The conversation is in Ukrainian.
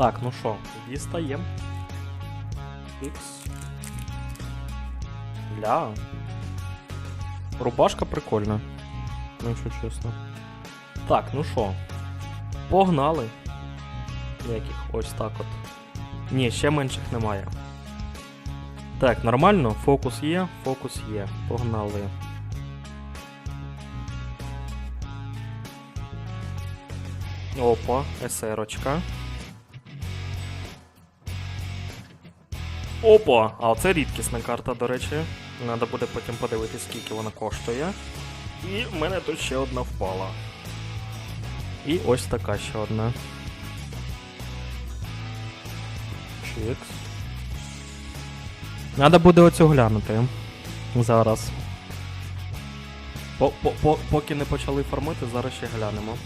Так, ну що, дістаємо. Ікс. Ля. Рубашка прикольна. Ну, якщо чесно. Так, ну що. Погнали. Яких? Ось так от. Ні, ще менших немає. Так, нормально, фокус є, фокус є. Погнали. Опа, есерочка. Опа! А оце рідкісна карта, до речі. Треба буде потім подивитися, скільки вона коштує. І в мене тут ще одна впала. І ось така ще одна. Чікс. Треба буде оцю глянути. Зараз. По, по, по, поки не почали фармити, зараз ще глянемо.